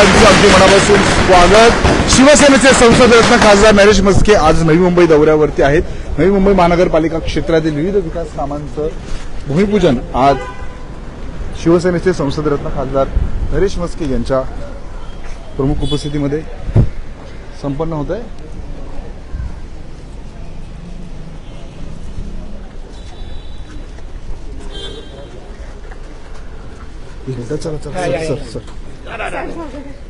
प्रेक्षकांचं अगदी मनापासून स्वागत. शिवसेनेचे संसदरत्न खासदार नरेश मस्के आज नवी मुंबई दौऱ्यावरती आहेत. नवी मुंबई महानगरपालिका क्षेत्रातील विविध विकास कामांचं भूमिपूजन आज शिवसेनेचे संसदरत्न खासदार नरेश मस्के यांच्या प्रमुख उपस्थितीमध्ये संपन्न होत आहे. चला चला सर सर सर एक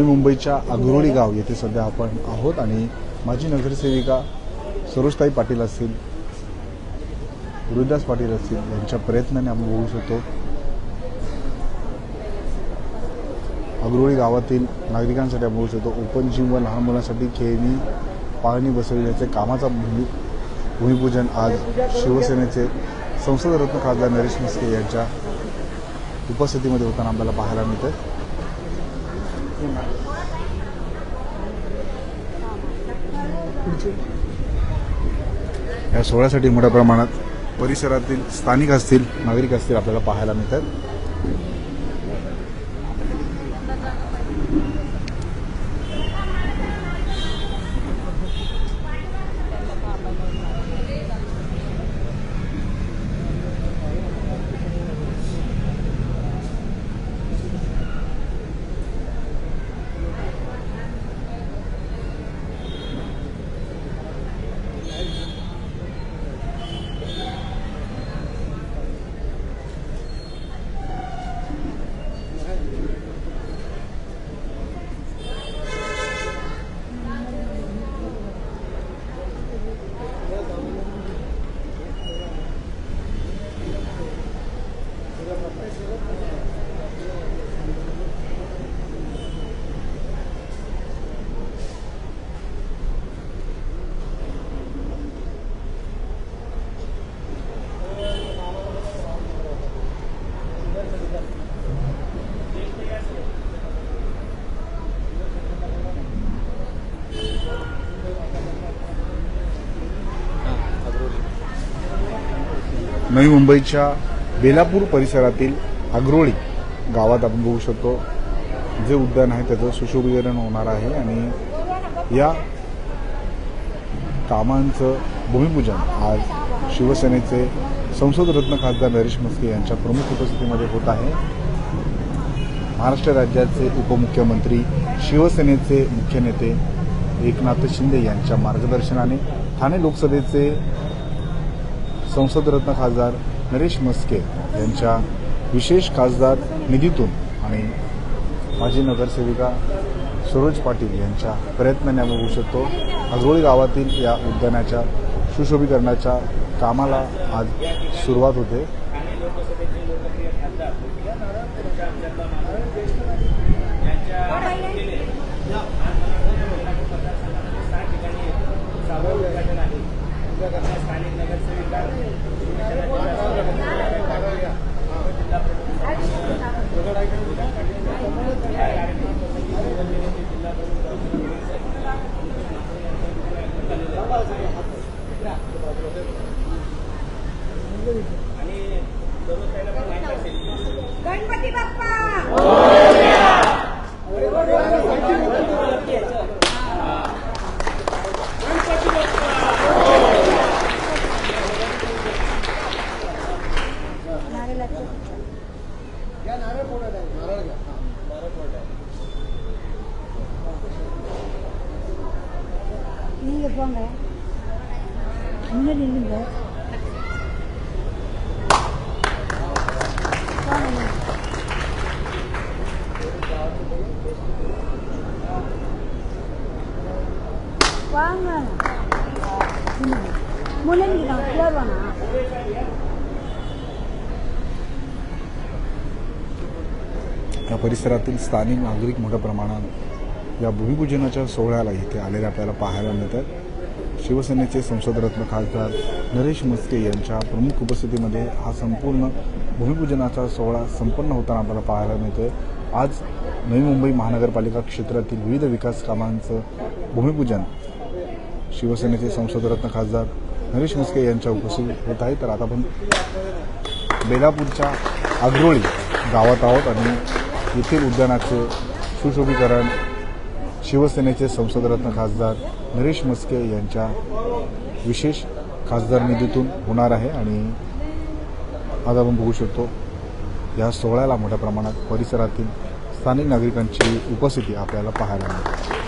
नवी मुंबईच्या अग्रोळी गाव येथे सध्या आपण आहोत आणि माजी नगरसेविका सरोजताई पाटील असतील गुरुदास पाटील असतील यांच्या प्रयत्नाने आपण बघू शकतो. अग्रोळी गावातील नागरिकांसाठी आपण बघू शकतो. ओपन जिम व लहान मुलांसाठी खेळणी पाळणी बसविण्याचे कामाचा भूमी भूमिपूजन आज शिवसेनेचे संसदरत्न खासदार नरेश म्हस्के यांच्या उपस्थितीमध्ये होताना आपल्याला पाहायला मिळतं. या सोहळ्यासाठी मोठ्या प्रमाणात परिसरातील स्थानिक असतील नागरिक असतील आपल्याला पाहायला मिळतात. नवी मुंबईच्या बेलापूर परिसरातील अग्रोळी गावात आपण बघू शकतो. जे उद्यान आहे त्याचं सुशोभीकरण होणार आहे आणि या कामांचं भूमिपूजन आज शिवसेनेचे संसदरत्न खासदार नरेश मस्के यांच्या प्रमुख उपस्थितीमध्ये होत आहे. महाराष्ट्र राज्याचे उपमुख्यमंत्री शिवसेनेचे मुख्य नेते एकनाथ शिंदे यांच्या मार्गदर्शनाने ठाणे लोकसभेचे संसदरत्न खासदार नरेश मस्के यांच्या विशेष खासदार निधीतून आणि माजी नगरसेविका सरोज पाटील यांच्या प्रयत्नाने आम्ही बघू शकतो. आजोळी गावातील या उद्यानाच्या सुशोभीकरणाच्या कामाला आज सुरुवात होते. गणपती या परिसरातील स्थानिक नागरिक मोठ्या प्रमाणात या भूमिपूजनाच्या सोहळ्याला इथे आलेले आपल्याला पाहायला मिळतात. शिवसेनेचे संसदरत्न खासदार नरेश मस्के यांच्या प्रमुख उपस्थितीमध्ये हा संपूर्ण भूमिपूजनाचा सोहळा संपन्न होताना आपल्याला पाहायला मिळतोय. आज नवी मुंबई महानगरपालिका क्षेत्रातील विविध विकास कामांचं भूमिपूजन शिवसेनेचे संसदरत्न खासदार नरेश मस्के यांच्या उपस्थित होत आहे. तर आता आपण बेलापूरच्या आग्रोळी गावात आहोत आणि येथील उद्यानाचे सुशोभीकरण शिवसेनेचे संसदरत्न खासदार नरेश मस्के यांच्या विशेष खासदार निधीतून होणार आहे आणि आज आपण बघू शकतो या सोहळ्याला मोठ्या प्रमाणात परिसरातील स्थानिक नागरिकांची उपस्थिती आपल्याला पाहायला मिळते.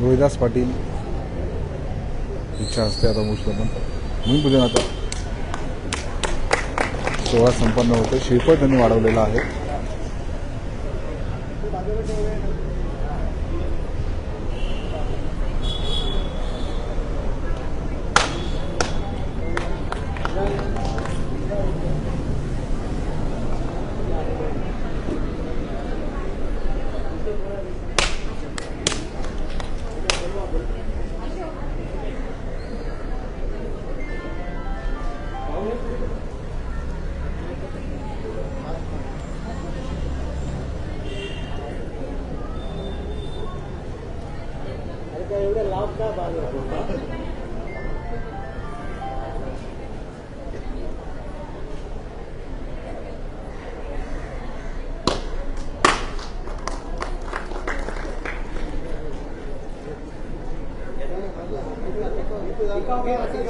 रोहिदास पाटील. इच्छा असते आता बघू शकतो आपण आता सोहळा संपन्न होतो श्रीफळ त्यांनी वाढवलेला आहे. Então, alguém aqui de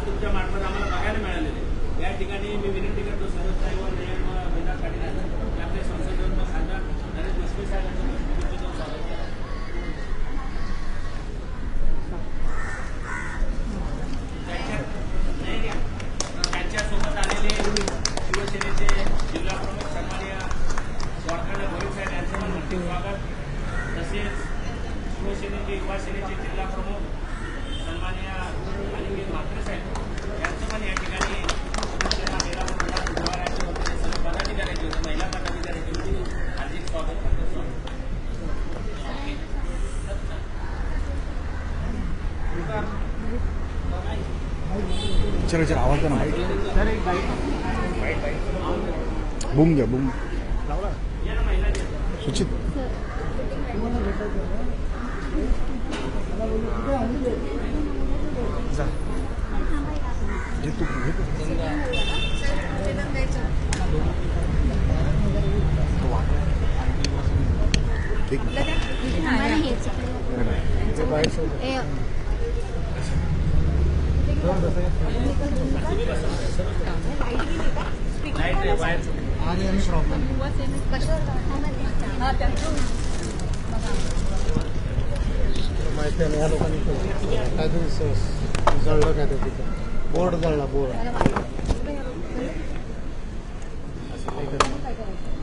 आज तुमच्या मार्फत आम्हाला बघायला मिळालेले या ठिकाणी मी विनंती करतो सर्व साहेब महिला पाटील आपले संसदेवर खासदार नरेंद्र देशमुख साहेबांचं विचार विचार आवाज ना बुम घ्या बुम सुचित जा. जे तू हे कर. ठीक लाइट वायर माहिती आहे ना, या लोकांनी केलं. काहीतरी स- जळलं काय तिथं बोर्ड जळला बोर्ड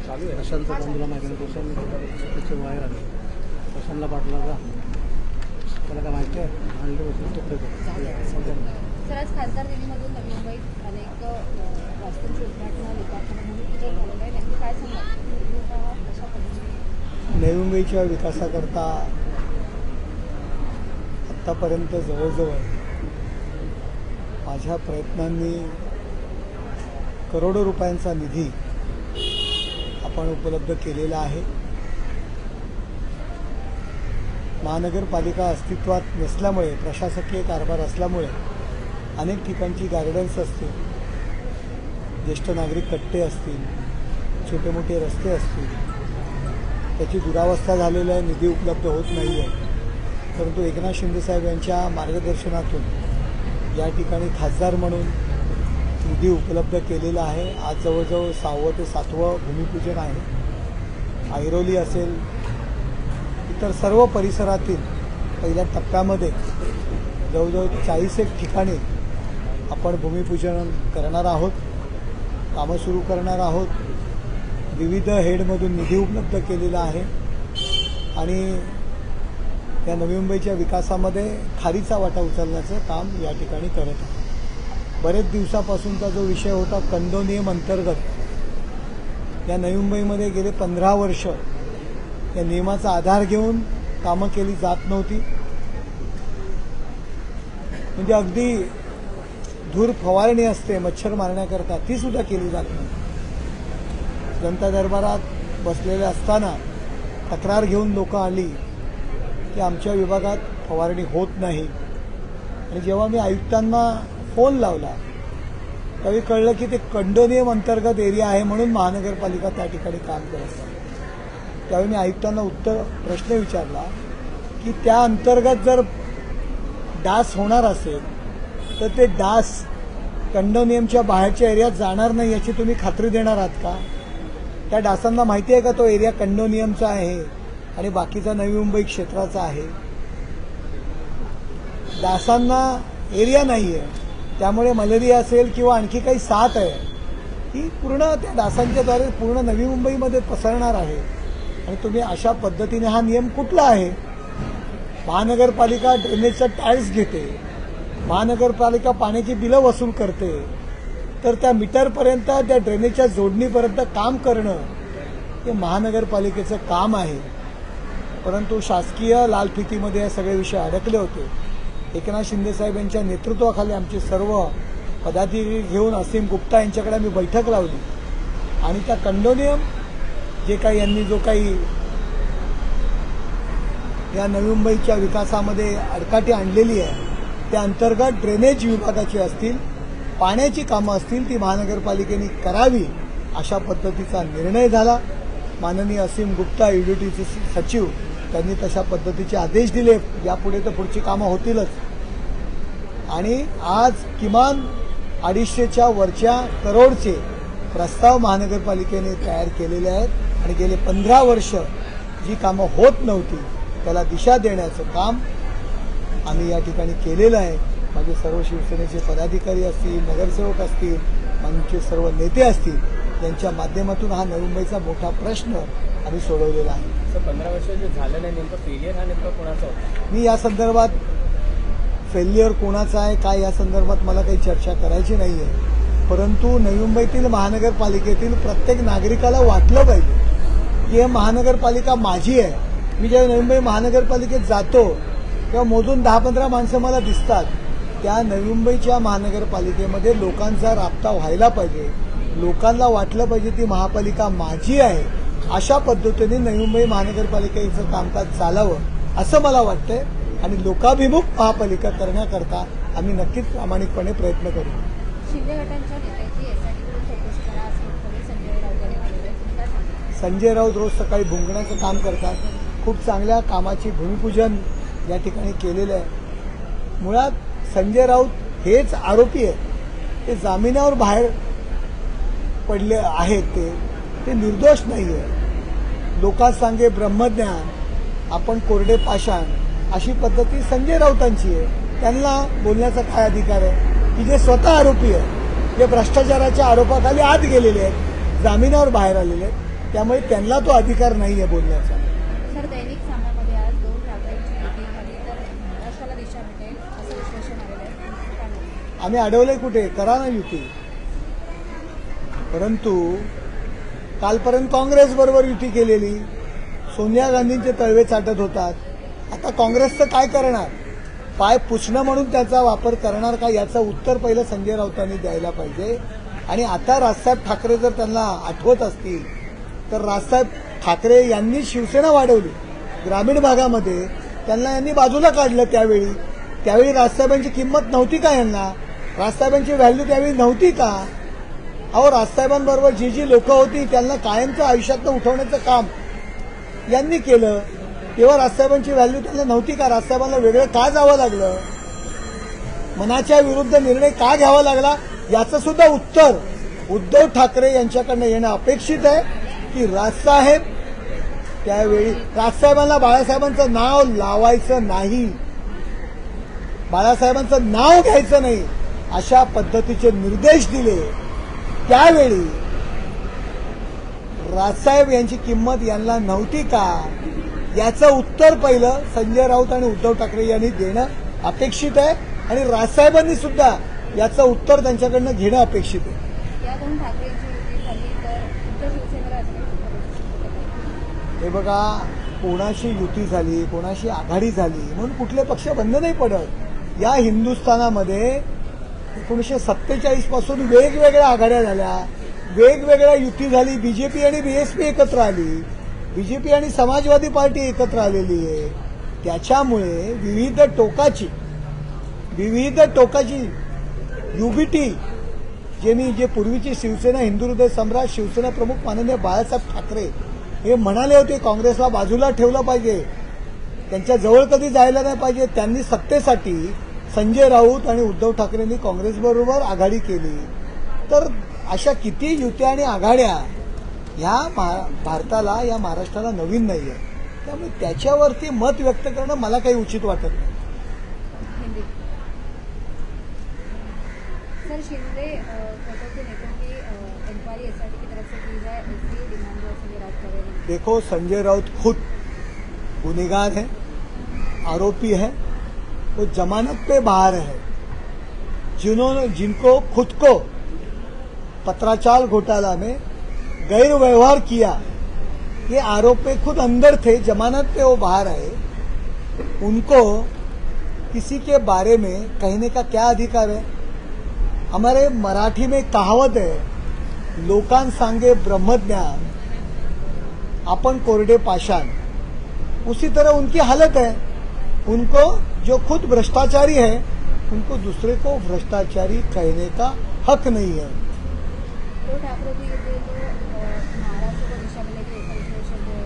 प्रशांतचं काम तुला माहिती नाही प्रशांत त्याची वायर आले प्रशांतला पाठला का त्याला काय माहिती आहे? आज खासदार दिल्लीमधून नवी मुंबईत अनेक उद्घाटनं झालेलं आहे नेमकं काय सांगा नवी मुंबईच्या विकासाकरता आत्तापर्यंत जवळजवळ माझ्या प्रयत्नांनी करोडो रुपयांचा निधी आपण उपलब्ध केलेला आहे. महानगरपालिका अस्तित्वात नसल्यामुळे प्रशासकीय कारभार असल्यामुळे अनेक ठिकाणची गार्डन्स असतील ज्येष्ठ नागरिक कट्टे असतील छोटे मोठे रस्ते असतील त्याची दुरावस्था झालेली आहे निधी उपलब्ध होत नाही आहे परंतु एकनाथ शिंदेसाहेब यांच्या मार्गदर्शनातून या ठिकाणी खासदार म्हणून निधी उपलब्ध केलेला आहे. आज जवळजवळ सहावं ते सातवं भूमिपूजन आहे. ऐरोली असेल तर सर्व परिसरातील पहिल्या टप्प्यामध्ये जवळजवळ चाळीस एक ठिकाणी आपण भूमिपूजन करणार आहोत कामं सुरू करणार आहोत. विविध हेडमधून निधी उपलब्ध केलेला आहे. आणि या नवी मुंबईच्या विकासामध्ये खारीचा वाटा उचलण्याचं काम या ठिकाणी करत आहे. बरेच दिवसापासूनचा जो विषय होता कंदो नियम अंतर्गत. या नवी मुंबईमध्ये गेले पंधरा वर्ष या नियमाचा आधार घेऊन कामं केली जात नव्हती. म्हणजे अगदी धूर फवारणी असते मच्छर मारण्याकरता ती सुद्धा केली जात नाही जनता दरबारात बसलेले असताना तक्रार घेऊन लोक आली की आमच्या विभागात फवारणी होत नाही. आणि जेव्हा मी आयुक्तांना फोन लावला त्यावेळी कळलं की ते कंडोनियम अंतर्गत एरिया आहे म्हणून महानगरपालिका त्या ठिकाणी काम करत आहे त्यावेळी मी आयुक्तांना उत्तर प्रश्न विचारला की त्या अंतर्गत जर डास होणार असेल तर ते डास कंडोनियमच्या बाहेरच्या एरियात जाणार नाही याची तुम्ही खात्री देणार आहात का? त्या डासांना माहिती आहे का तो एरिया कंडोनियमचा आहे आणि बाकीचा नवी मुंबई क्षेत्राचा आहे? डासांना एरिया नाही आहे त्यामुळे मलेरिया असेल किंवा आणखी काही साथ आहे ती पूर्ण त्या डासांच्याद्वारे पूर्ण नवी मुंबईमध्ये पसरणार आहे. आणि तुम्ही अशा पद्धतीने हा नियम कुठला आहे? महानगरपालिका ड्रेनेजचा टाईल्स घेते. महानगरपालिका पाण्याची बिलं वसूल करते. तर त्या मीटरपर्यंत त्या ड्रेनेजच्या जोडणीपर्यंत काम करणं हे महानगरपालिकेचं काम आहे. परंतु शासकीय लालफितीमध्ये हे सगळे विषय अडकले होते. एकनाथ शिंदेसाहेब यांच्या नेतृत्वाखाली आमचे सर्व पदाधिकारी घेऊन असीम गुप्ता यांच्याकडे आम्ही बैठक लावली. आणि त्या कंडोनियम जे काही यांनी जो काही या नवी मुंबईच्या विकासामध्ये अडकाटी आणलेली आहे त्या अंतर्गत ड्रेनेज विभागाची असतील पाण्याची कामं असतील ती महानगरपालिकेने करावी अशा पद्धतीचा निर्णय झाला. माननीय असीम गुप्ता ईडीटीचे सचिव त्यांनी तशा पद्धतीचे आदेश दिले. यापुढे तर पुढची कामं होतीलच. आणि आज किमान अडीचशेच्या वरच्या करोडचे प्रस्ताव महानगरपालिकेने तयार केलेले आहेत. आणि गेले पंधरा वर्ष जी कामं होत नव्हती त्याला दिशा देण्याचं काम आम्ही या ठिकाणी केलेलं आहे. माझे सर्व शिवसेनेचे पदाधिकारी असतील नगरसेवक असतील आमचे सर्व नेते असतील यांच्या माध्यमातून हा नवी मुंबईचा मोठा प्रश्न आम्ही सोडवलेला आहे. पंधरा वर्ष जे झालं नाही नेमकं फेलियर हा नेमका कोणाचा होता? मी या संदर्भात फेल्युअर कोणाचा आहे काय या संदर्भात मला काही चर्चा करायची नाही आहे परंतु नवी मुंबईतील महानगरपालिकेतील प्रत्येक नागरिकाला वाटलं पाहिजे. की हे महानगरपालिका माझी आहे. मी जेव्हा नवी मुंबई महानगरपालिकेत जातो तेव्हा मोजून दहा पंधरा माणसं मला दिसतात. त्या नवी मुंबईच्या महानगरपालिकेमध्ये लोकांचा राबता व्हायला पाहिजे. लोकांना वाटलं पाहिजे ती महापालिका माझी आहे. अशा पद्धतीने नवी मुंबई महानगरपालिकेचं कामकाज चालावं असं मला वाटतंय. आणि लोकाभिमुख महापालिका करण्याकरता आम्ही नक्कीच प्रामाणिकपणे प्रयत्न करू शिंदे गटांच्या नेत्याची एसआयटीकडून चौकशी करा असं वक्तव्य संजय राऊत यांनी केलेलं आहे तुम्ही काय सांगता संजय राऊत रोज सकाळी भुंकण्याचं काम करतात. खूप चांगल्या कामाची भूमिपूजन या ठिकाणी केलेलं आहे. मुळात संजय राऊत हेच आरोपी आहेत. ते जामिनावर बाहेर पडले आहेत ते. ते निर्दोष नाही आहे लोकात सांगे ब्रह्मज्ञान आपण कोरडे पाषाण अशी पद्धती संजय राऊतांची आहे. त्यांना बोलण्याचा काय अधिकार आहे? की जे स्वतः आरोपी आहे जे भ्रष्टाचाराच्या आरोपाखाली आत गेलेले आहेत जामिनावर बाहेर आलेले आहेत. त्यामुळे त्यांना तो अधिकार नाही आहे बोलण्याचा. सर दैनिक सामनामध्ये आज दोन तर दिशा असं विश्लेषण? आम्ही अडवलंय कुठे? करा ना युती. परंतु कालपर्यंत काँग्रेस बरोबर युती केलेली. सोनिया गांधींचे तळवे चाटत होतात. आता काँग्रेसचं काय करणार? पाय पुसणं म्हणून त्याचा वापर करणार का याचं उत्तर पहिलं संजय राऊतांनी द्यायला पाहिजे. आणि आता राजसाहेब ठाकरे जर त्यांना आठवत असतील तर राजसाहेब ठाकरे यांनी शिवसेना वाढवली. ग्रामीण भागामध्ये त्यांना यांनी बाजूला काढलं त्यावेळी. त्यावेळी राजसाहेबांची किंमत नव्हती का यांना? राजसाहेबांची व्हॅल्यू त्यावेळी नव्हती का? अहो राजसाहेबांबरोबर जी जी लोक होती त्यांना कायमचं आयुष्यातनं उठवण्याचं काम यांनी केलं. तेव्हा राजसाहेबांची व्हॅल्यू त्यांना नव्हती का? राजसाहेबांना वेगळं का जावं लागलं? मनाच्या विरुद्ध निर्णय का घ्यावा लागला? याचं सुद्धा उत्तर उद्धव ठाकरे यांच्याकडनं येणं अपेक्षित आहे. की राजसाहेब त्यावेळी राजसाहेबांना बाळासाहेबांचं नाव लावायचं नाही. बाळासाहेबांचं नाव घ्यायचं नाही अशा पद्धतीचे निर्देश दिले. त्यावेळी राजसाहेब यांची किंमत यांना नव्हती का? याचं उत्तर पहिलं संजय राऊत आणि उद्धव ठाकरे यांनी देणं अपेक्षित आहे आणि राजसाहेबांनी सुद्धा याचं उत्तर त्यांच्याकडनं घेणं अपेक्षित आहे या दोन ठाकरेंची युती झाली तर उत्तर शिवसेनेला असण्याची हे बघा कोणाशी युती झाली कोणाशी आघाडी झाली म्हणून कुठले पक्ष बंद नाही पडत. या हिंदुस्थानामध्ये एकोणीसशे सत्तेचाळीसपासून वेगवेगळ्या आघाड्या झाल्या. वेगवेगळ्या युती झाली बीजेपी आणि बीएसपी एकत्र आली. बीजेपी आणि समाजवादी पार्टी एकत्र आलेली आहे. त्याच्यामुळे विविध टोकाची विविध टोकाची युबीटी जे मी जे पूर्वीची शिवसेना हिंदू हृदय सम्राट शिवसेना प्रमुख माननीय बाळासाहेब ठाकरे हे म्हणाले होते काँग्रेसला बाजूला ठेवलं पाहिजे. त्यांच्या जवळ कधी जायला नाही पाहिजे. त्यांनी सत्तेसाठी संजय राऊत आणि उद्धव ठाकरेंनी काँग्रेसबरोबर आघाडी केली. तर अशा किती युत्या आणि आघाड्या ह्या भारताला या महाराष्ट्राला नवीन नाही आहे त्यामुळे त्याच्यावरती मत व्यक्त करणं मला काही उचित वाटत नाही. सर शिंदे देखो, संजय राउत खुद गुनेगार है, आरोपी है, वो जमानत पे बाहर है। जिन्होंने, जिनको, खुद को पत्राचार घोटाला में गैर व्यवहार किया। ये आरोप पे खुद अंदर थे, जमानत पे वो बाहर आए। उनको किसी के बारे में कहने का क्या अधिकार है? हमारे मराठी में कहावत है लोकां सांगे ब्रह्मज्ञान अपन कोरडे पाषाण उसी तरह उनकी हालत है। उनको जो खुद भ्रष्टाचारी है उनको दूसरे को भ्रष्टाचारी कहने का हक नहीं है। तो है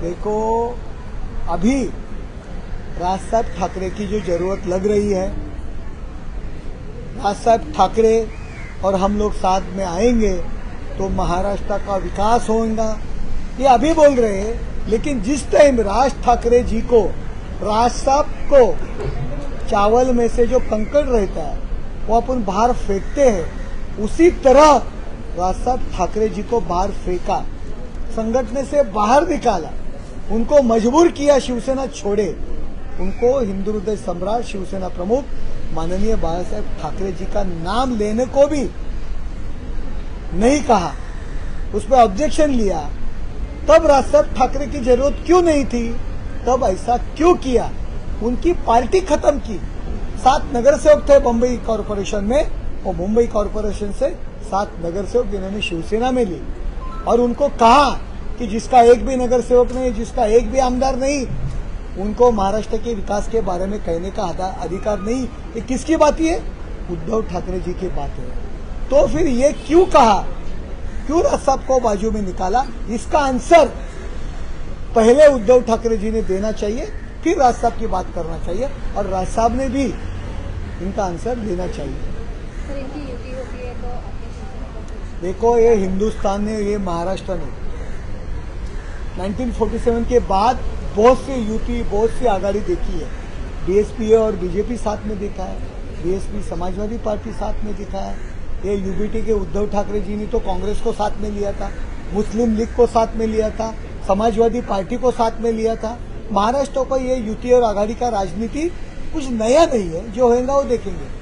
देखो अभी राज साहब ठाकरे की जो ज़रूरत लग रही है राज साहब ठाकरे और हम लोग साथ में आएँगे तो महाराष्ट्र का विकास होगा। ये अभी बोल रहे हैं, लेकिन जिस टाइम राज ठाकरे जी को, राज साहब को चावल में से जो कंकड़ रहता है, वो अपन बाहर फेंकते हैं, उसी तरह राज साहब ठाकरे जी को बाहर फेंका, संगठन से बाहर निकाला, उनको मजबूर किया शिवसेना छोड़े। उनको हिंदू हृदय सम्राट शिवसेना प्रमुख माननीय बाला साहेब ठाकरे जी का नाम लेने को भी नहीं कहा। उस पर ऑब्जेक्शन लिया। तब राज साहब ठाकरे की ज़रूरत क्यों नहीं थी? तब ऐसा क्यों किया? उनकी पार्टी खत्म की। सात नगर सेवक थे बम्बई कॉरपोरेशन में और मुंबई कॉरपोरेशन से सात नगर सेवक इन्होंने शिवसेना में ली और उनको कहा कि जिसका एक भी नगर सेवक नहीं, जिसका एक भी आमदार नहीं, उनको महाराष्ट्र के विकास के बारे में कहने का अधिकार नहीं। ये किसकी बात है उद्धव ठाकरे जी की बात है। तो फिर ये क्यों कहा? क्यों राज साहब को बाजू में निकाला? इसका आंसर पहले उद्धव ठाकरे जी ने देना चाहिए फिर राज साहब की बात करना चाहिए और राज साहब ने भी इनका आंसर देना चाहिए। सर इनकी होती है तो देखो ये हिंदुस्तान ने ये महाराष्ट्र ने 1947 के बाद बहुत सी युति बहुत सी आगाड़ी देखी है। बीएसपी और बीजेपी साथ में देखा है बीएसपी समाजवादी पार्टी साथ में देखा है। ये यूबीटी के उद्धव ठाकरे जी ने तो कांग्रेस को साथ में लिया था, मुस्लिम लीग को साथ में लिया था, समाजवादी पार्टी को साथ में लिया था। महाराष्ट्र को ये युति और आघाड़ी का राजनीति कुछ नया नहीं है, जो होगा वो देखेंगे।